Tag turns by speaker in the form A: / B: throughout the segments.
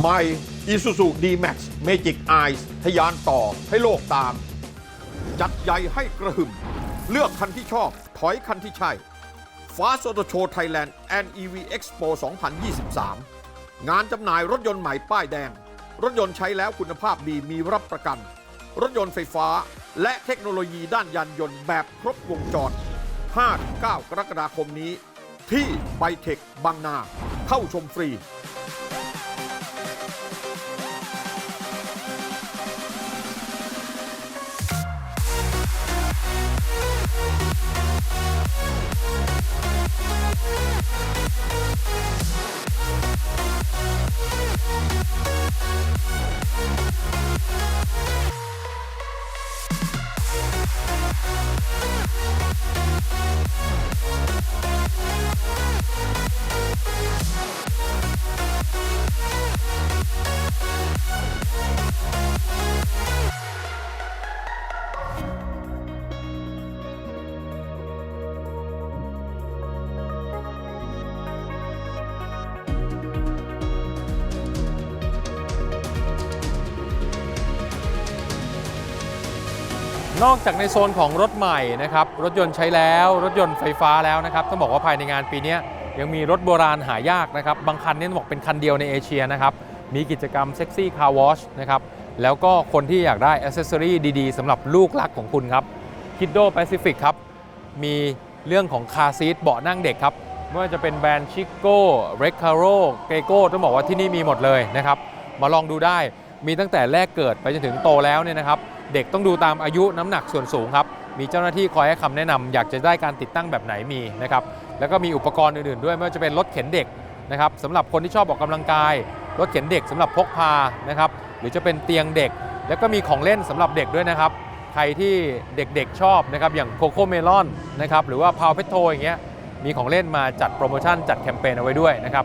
A: ใหม่ Isuzu D-Max Magic Eyes ทยานต่อให้โลกตาม จัดใหญ่ให้กระหึ่ม เลือกคันที่ชอบ ถอยคันที่ใช่ฟ้าโซโตโชไทยแลนด์ and EV Expo 2023 งานจำหน่ายรถยนต์ใหม่ป้ายแดง รถยนต์ใช้แล้วคุณภาพดีมีรับประกัน รถยนต์ไฟฟ้า และเทคโนโลยีด้านยานยนต์แบบครบวงจร 5-9 กรกฎาคมนี้ ที่ไบเทคบางนา เข้าชมฟรี
B: นอกจากในโซนของรถใหม่นะครับรถยนต์ใช้แล้วรถยนต์ไฟฟ้าแล้วนะครับต้องบอกว่าภายในงานปีนี้ยังมีรถโบราณหายากนะครับบางคันเนี่ยต้องบอกเป็นคันเดียวในเอเชียนะครับมีกิจกรรมเซ็กซี่คาร์วอชนะครับแล้วก็คนที่อยากได้อ c เซสซอรีดีๆสำหรับลูกรักของคุณครับคิดโดแปซิฟิกครับมีเรื่องของคาซีทเบาะนั่งเด็กครับไม่ว่าจะเป็นแบรนด์ชิโก้เรคคาโรเกโก้ต้องบอกว่าที่นี่มีหมดเลยนะครับมาลองดูได้มีตั้งแต่แรกเกิดไปจนถึงโตแล้วเนี่ยนะครับ เด็กต้องดูตามอายุน้ำหนักส่วนสูงครับ มีเจ้าหน้าที่คอยให้คำแนะนำอยากจะได้การติดตั้งแบบไหนมีนะครับ แล้วก็มีอุปกรณ์อื่นๆ ด้วยไม่ว่าจะเป็นรถเข็นเด็กนะครับสำหรับคนที่ชอบออกกำลังกาย รถเข็นเด็กสำหรับพกพานะครับ หรือจะเป็นเตียงเด็ก แล้วก็มีของเล่นสำหรับเด็กด้วยนะครับ ใครที่เด็กๆชอบนะครับ อย่างโคโค่เมลอนนะครับ หรือว่าพาวเพโทอย่างเงี้ย มีของเล่นมาจัดโปรโมชั่นจัดแคมเปญเอาไว้ด้วยนะครับ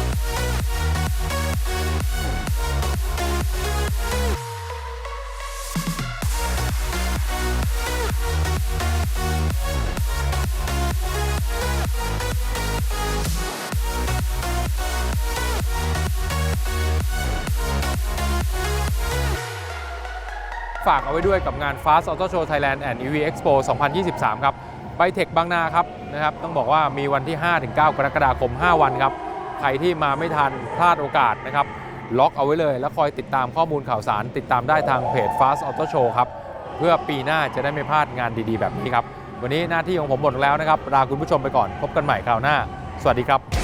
B: ฝากเอาไว้ด้วยกับงาน Fast Auto Show Thailand and EV Expo 2023 ครับไบเทคบางนาครับนะครับ ต้องบอกว่ามีวันที่ 5-9 กรกฎาคม 5 วันครับ ใครที่มาไม่ทันพลาดโอกาสนะครับ ล็อกเอาไว้เลย แล้วคอยติดตามข้อมูลข่าวสาร ติดตามได้ทางเพจ Fast Auto Show ครับ เพื่อปีหน้าจะได้ไม่พลาดงานดีๆ แบบนี้ครับ วันนี้หน้าที่ของผมหมดแล้วนะครับลาคุณผู้ชมไปก่อนพบกันใหม่คราวหน้า สวัสดีครับ